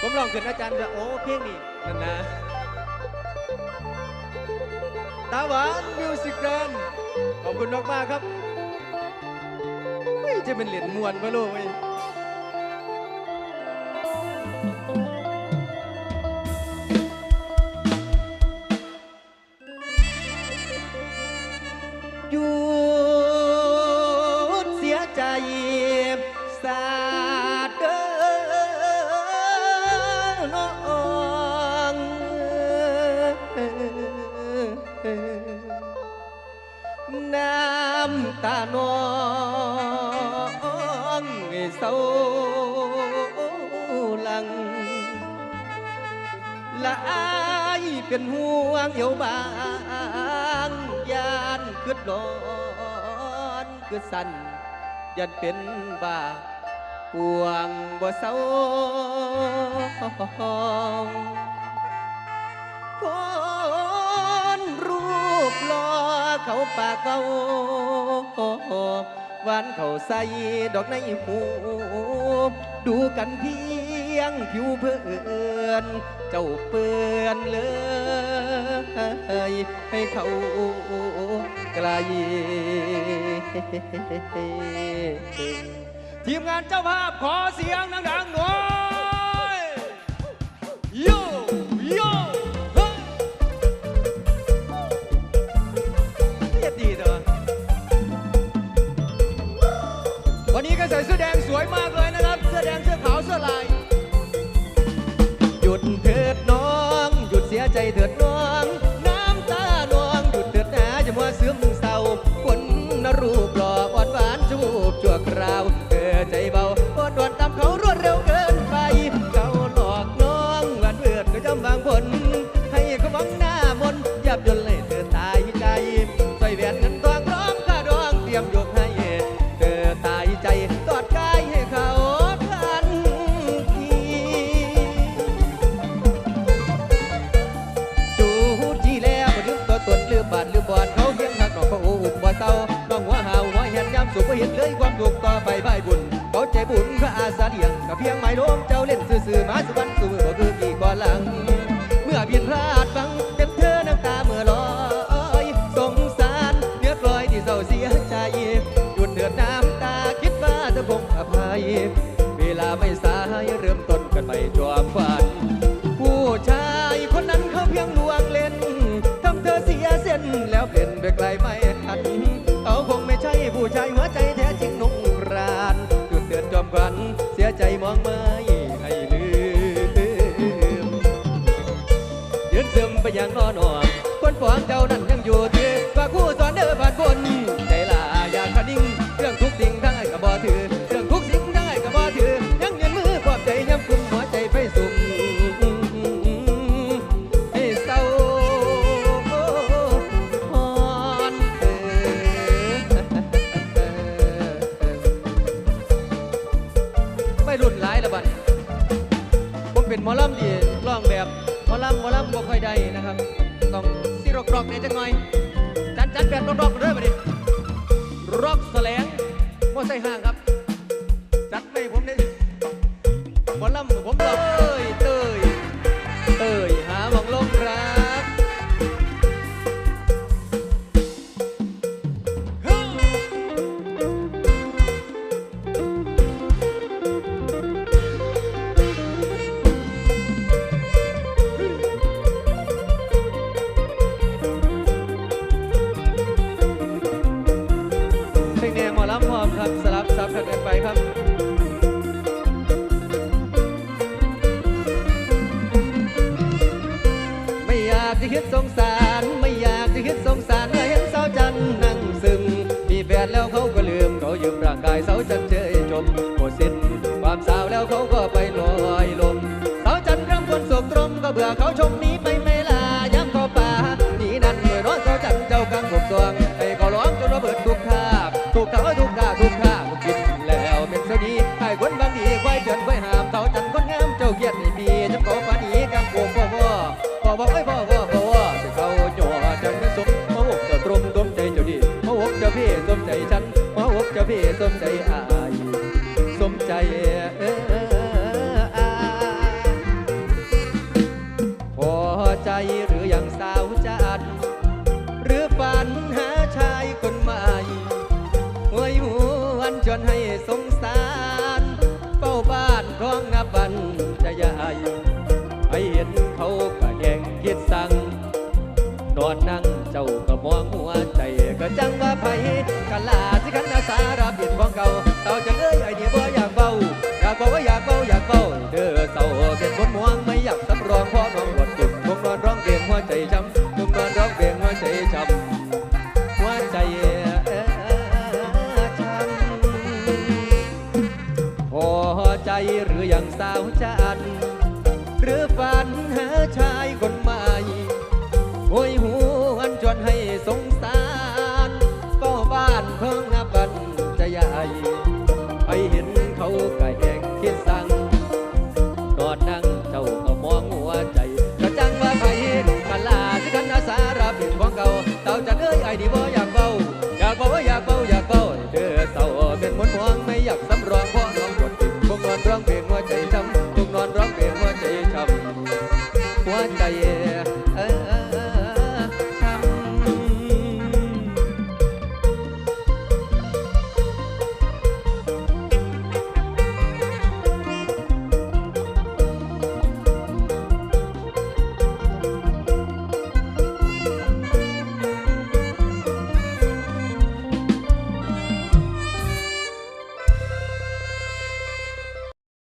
ผมลองขึ้นอาจารย์จะโอ้เพลงนี้นั่นนะตาหวานมิวสิกแกรนขอบคุณมากมากๆครับเฮ้ยจะเป็นเหรียญมวนก็รู้เว้ยหยุดเสียใจสา น้ำตาน้องเศร้าหลังละอายเป็นห่วงเหี่ยวบางยานคืดร้อนคือสั่นยันเป็นบ้าปวงบ่เศร้าคน รูปหล่อเขาปากเขาหวานเขาใส่ดอกในหูดูกันเพียงผิวเพื่อนเจ้าเปื้อนเลยให้เขาไกลทีมงานเจ้าภาพขอเสียงดังๆหน่อย นี้ก็ใส่เสื้อแดงสวยมากเลยนะครับ เสื้อแดงเสื้อขาวเสื้อลาย ใจบุญพระอาสาเดียงกับเพียงไม้ล้มเจ้าเล่นซื่อๆมาสุวรรณสู่มือบ่คือกี่ก่อนหลัง เมื่อเพียนพลาดฟังเต็มเธอน้ำตาเมื่อลอยสงสารเนื้อกลอยที่เศร้าเสียใจหยุดเดือดน้ำตาคิดว่าเธอคงอภัย เวลาไม่สายเริ่มต้นกันใหม่ องไม่ให้ลืมยืนซึมไปอย่างนอนนอนคนฟ้องเจ้านั้น นะครับ ต้องสิรกรอกๆเนี่ยจังหน่อย จัดจัดแบบรอกๆเรื่อยไปดิรอกแสลงบ่ใส่ห่างครับ จัดไม่ผมเนี่ยบอลล่ำผมร้อง เขายืม พี่สมใจอายสมใจเออพอใจหรืออยังสาวจัดหรือฝันหาชายคนใหม่หวยหัววันจนให้สงสาร เฝ้าบ้านร้องนับวัน หรืออย่างสาวจันหรือฝันหาชายคนใหม่โอยหวนจนให้สงสาร ก็บ้านเพิ่งนับบันจะใหญ่ไปเห็นเขาไก่แหงคิดสั่งกอดนั่งเจ้าก็มองหัวใจกระจังว่าไปกันลาสิกันอาสารับผิดของเก่าเต่าจะเอ้ยไอ้ดีบ่อยาก